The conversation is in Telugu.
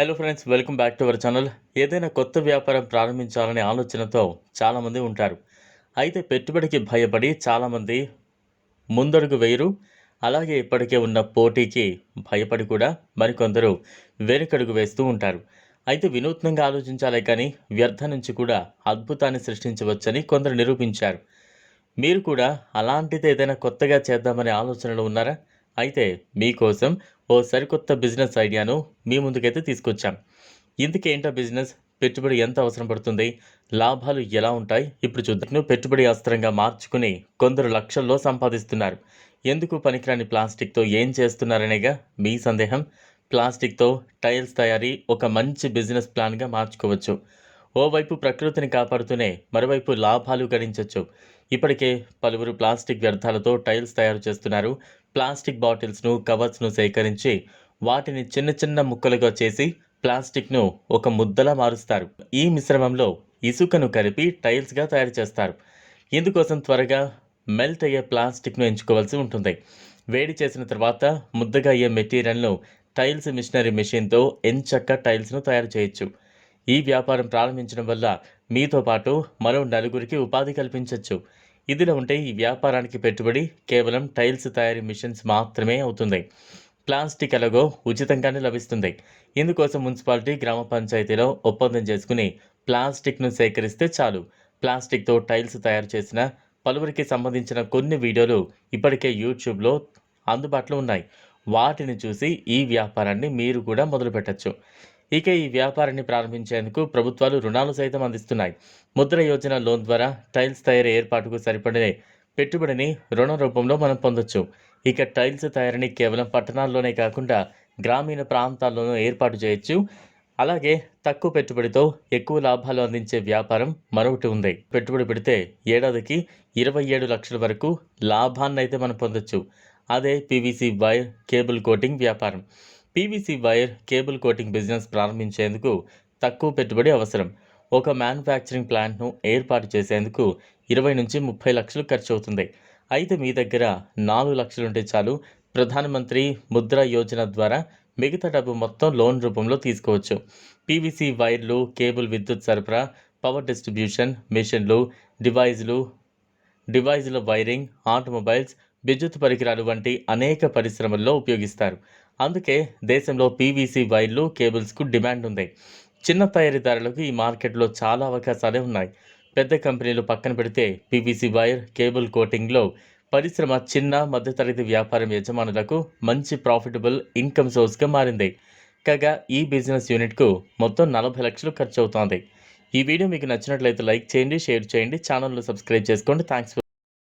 Hello friends welcome back to our channel ఏదైనా కొత్త వ్యాపారం ప్రారంభించాలనే ఆలోచనతో చాలామంది ఉంటారు. అయితే పెట్టుబడికి భయపడి చాలామంది ముందడుగు వేయరు. అలాగే ఇప్పటికే ఉన్న పోటీకి భయపడి కూడా మరికొందరు వెనుకడుగు వేస్తూ ఉంటారు. అయితే వినూత్నంగా ఆలోచించాలే కానీ వ్యర్థం నుంచి కూడా అద్భుతాన్ని సృష్టించవచ్చని కొందరు నిరూపించారు. మీరు కూడా అలాంటిది ఏదైనా కొత్తగా చేద్దామనే ఆలోచనలో ఉన్నారా? అయితే మీకోసం ఓ సరికొత్త బిజినెస్ ఐడియాను మీ ముందుకైతే తీసుకొచ్చాం. ఇందుకేంటో బిజినెస్? పెట్టుబడి ఎంత అవసరం పడుతుంది? లాభాలు ఎలా ఉంటాయి? ఇప్పుడు చూద్దాం. పెట్టుబడి అస్త్రంగా మార్చుకుని కొందరు లక్షల్లో సంపాదిస్తున్నారు. ఎందుకు పనికిరాని ప్లాస్టిక్తో ఏం చేస్తున్నారనేగా మీ సందేహం? ప్లాస్టిక్తో టైల్స్ తయారీ ఒక మంచి బిజినెస్ ప్లాన్గా మార్చుకోవచ్చు. ఓవైపు ప్రకృతిని కాపాడుతూనే మరోవైపు లాభాలు గడించవచ్చు ఇప్పటికే పలువురు ప్లాస్టిక్ వ్యర్థాలతో టైల్స్ తయారు చేస్తున్నారు. ప్లాస్టిక్ బాటిల్స్ను కవర్స్ను సేకరించి వాటిని చిన్న చిన్న ముక్కలుగా చేసి ప్లాస్టిక్ను ఒక ముద్దలా మారుస్తారు. ఈ మిశ్రమంలో ఇసుకను కలిపి టైల్స్గా తయారు చేస్తారు. ఇందుకోసం త్వరగా మెల్ట్ అయ్యే ప్లాస్టిక్ను ఎంచుకోవాల్సి ఉంటుంది. వేడి చేసిన తర్వాత ముద్దగా అయ్యే మెటీరియల్ను టైల్స్ మిషనరీ మెషిన్తో ఎంచక్క టైల్స్ను తయారు చేయొచ్చు. ఈ వ్యాపారం ప్రారంభించడం వల్ల మీతో పాటు మరో నలుగురికి ఉపాధి కల్పించవచ్చు ఇదిలో ఉంటే ఈ వ్యాపారానికి పెట్టుబడి కేవలం టైల్స్ తయారీ మిషన్స్ మాత్రమే అవుతుంది. ప్లాస్టిక్ ఎలాగో ఉచితంగానే లభిస్తుంది. ఇందుకోసం మున్సిపాలిటీ గ్రామ పంచాయతీలో ఒప్పందం చేసుకుని ప్లాస్టిక్ను సేకరిస్తే చాలు. ప్లాస్టిక్తో టైల్స్ తయారు చేసిన పలువురికి సంబంధించిన కొన్ని వీడియోలు ఇప్పటికే యూట్యూబ్లో అందుబాటులో ఉన్నాయి. వాటిని చూసి ఈ వ్యాపారాన్ని మీరు కూడా మొదలు పెట్టచ్చు ఇక ఈ వ్యాపారాన్ని ప్రారంభించేందుకు ప్రభుత్వాలు రుణాలు సైతం అందిస్తున్నాయి. ముద్ర యోజన లోన్ ద్వారా టైల్స్ తయారీ ఏర్పాటుకు సరిపడే పెట్టుబడిని రుణ రూపంలో మనం పొందొచ్చు. ఇక టైల్స్ తయారీని కేవలం పట్టణాల్లోనే కాకుండా గ్రామీణ ప్రాంతాల్లోనూ ఏర్పాటు చేయొచ్చు. అలాగే తక్కువ పెట్టుబడితో ఎక్కువ లాభాలు అందించే వ్యాపారం మరొకటి ఉంది. పెట్టుబడి పెడితే ఏడాదికి ఇరవై ఏడు లక్షల వరకు లాభాన్ని అయితే మనం పొందొచ్చు. అదే పీవీసీ వైర్ కేబుల్ కోటింగ్ వ్యాపారం. PVC wire cable coating business ప్రారంభించేందుకు తక్కువ పెట్టుబడి అవసరం. ఒక మ్యానుఫ్యాక్చరింగ్ ప్లాంట్ను ఏర్పాటు చేసేందుకు ఇరవై నుంచి ముప్పై లక్షలు ఖర్చు అవుతుంది అయితే మీ దగ్గర నాలుగు లక్షలు ఉంటే చాలు ప్రధానమంత్రి ముద్ర యోజన ద్వారా మిగతా డబ్బు మొత్తం లోన్ రూపంలో తీసుకోవచ్చు. పీవీసీ వైర్లు కేబుల్ విద్యుత్ సరఫరా పవర్ డిస్ట్రిబ్యూషన్ మిషన్లు డివైజ్లు డివైజ్ల వైరింగ్ ఆటోమొబైల్స్ విద్యుత్ పరికరాలు వంటి అనేక పరిశ్రమల్లో ఉపయోగిస్తారు. అందుకే దేశంలో పీవీసీ వైర్లు కేబుల్స్కు డిమాండ్ ఉంది. చిన్న తయారీదారులకు ఈ మార్కెట్లో చాలా అవకాశాలే ఉన్నాయి. పెద్ద కంపెనీలు పక్కన పెడితే పీవీసీ వైర్ కేబుల్ కోటింగ్లో పరిశ్రమ చిన్న మధ్యతరగతి వ్యాపారం యజమానులకు మంచి ప్రాఫిటబుల్ ఇన్కమ్ సోర్స్గా మారింది. కాగా ఈ బిజినెస్ యూనిట్కు మొత్తం నలభై లక్షలు ఖర్చు అవుతోంది ఈ వీడియో మీకు నచ్చినట్లయితే లైక్ చేయండి షేర్ చేయండి ఛానల్ను సబ్స్క్రైబ్ చేసుకోండి. థ్యాంక్స్